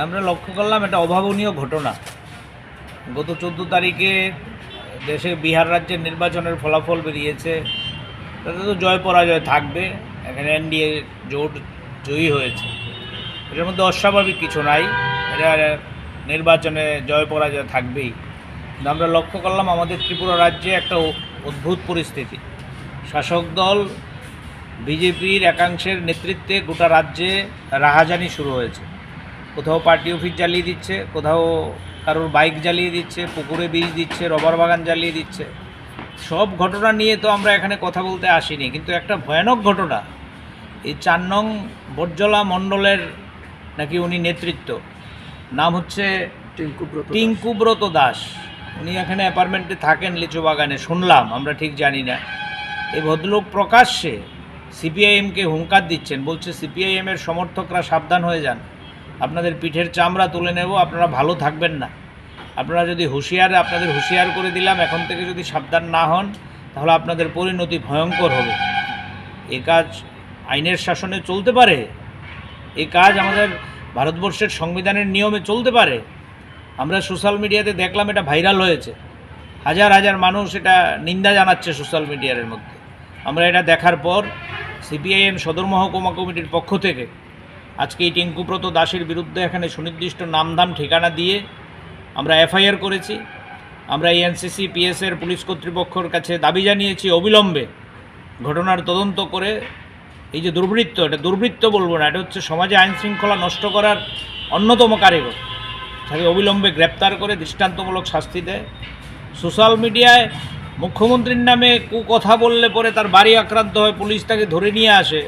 আমরা লক্ষ্য করলাম এটা অভাবনীয় ঘটনা। গত চোদ্দ তারিখে দেশে বিহার রাজ্যের নির্বাচনের ফলাফল বেরিয়েছে। তাতে তো জয় পরাজয় থাকবে। এখানে এনডিএ জোট জয়ী হয়েছে। এটার মধ্যে অস্বাভাবিক কিছু নাই। এটা নির্বাচনে জয় পরাজয় থাকবেই। কিন্তু আমরা লক্ষ্য করলাম আমাদের ত্রিপুরা রাজ্যে একটা অদ্ভুত পরিস্থিতি। শাসক দল বিজেপির একাংশের নেতৃত্বে গোটা রাজ্যে রাহাজানি শুরু হয়েছে। কোথাও পার্টি অফিস জ্বালিয়ে দিচ্ছে কোথাও কারোর বাইক জ্বালিয়ে দিচ্ছে পুকুরে বীজ দিচ্ছে রবার বাগান জ্বালিয়ে দিচ্ছে। সব ঘটনা নিয়ে তো আমরা এখানে কথা বলতে আসিনি কিন্তু একটা ভয়ানক ঘটনা। এই চার নং বর্জলা মণ্ডলের নাকি উনি নেতৃত্ব নাম হচ্ছে টিঙ্কুব্রত টিঙ্কুব্রত দাস। উনি এখানে অ্যাপার্টমেন্টে থাকেন লিচু বাগানে শুনলাম আমরা ঠিক জানি না। এই ভদ্রলোক প্রকাশ্যে সিপিআইএমকে হুঙ্কার দিচ্ছেন বলছে সিপিআইএমের সমর্থকরা সাবধান হয়ে যান। আপনাদের পিঠের চামড়া তুলে নেব, আপনারা ভালো থাকবেন না। আপনারা যদি হুঁশিয়ার, আপনাদের হুঁশিয়ার করে দিলাম, এখন থেকে যদি সাবধান না হন, তাহলে আপনাদের পরিণতি ভয়ঙ্কর হবে। এ কাজ আইনের শাসনে চলতে পারে এই কাজ আমাদের ভারতবর্ষের সংবিধানের নিয়মে চলতে পারে। আমরা সোশ্যাল মিডিয়াতে দেখলাম এটা ভাইরাল হয়েছে। হাজার হাজার মানুষ এটা নিন্দা জানাচ্ছে সোশ্যাল মিডিয়ার মধ্যে। আমরা এটা দেখার পর সিপিআইএম সদর মহকুমা কমিটির পক্ষ থেকে আজকে এই টিঙ্কুব্রত দাসের বিরুদ্ধে এখানে সুনির্দিষ্ট নামধাম ঠিকানা দিয়ে আমরা এফআইআর করেছি। আমরা এনসিসি পিএসের পুলিশ কর্তৃপক্ষর কাছে দাবি জানিয়েছি অবিলম্বে ঘটনার তদন্ত করে। এই যে দুর্বৃত্ত, এটা দুর্বৃত্ত বলব না, এটা হচ্ছে সমাজে আইন শৃঙ্খলা নষ্ট করার অন্যতম কারিগর। তাকে অবিলম্বে গ্রেপ্তার করে দৃষ্টান্তমূলক শাস্তি দেয়। সোশ্যাল মিডিয়ায় মুখ্যমন্ত্রীর নামে কু কথা বললে পরে তার বাড়ি আক্রান্ত হয় পুলিশ তাকে ধরে নিয়ে আসে।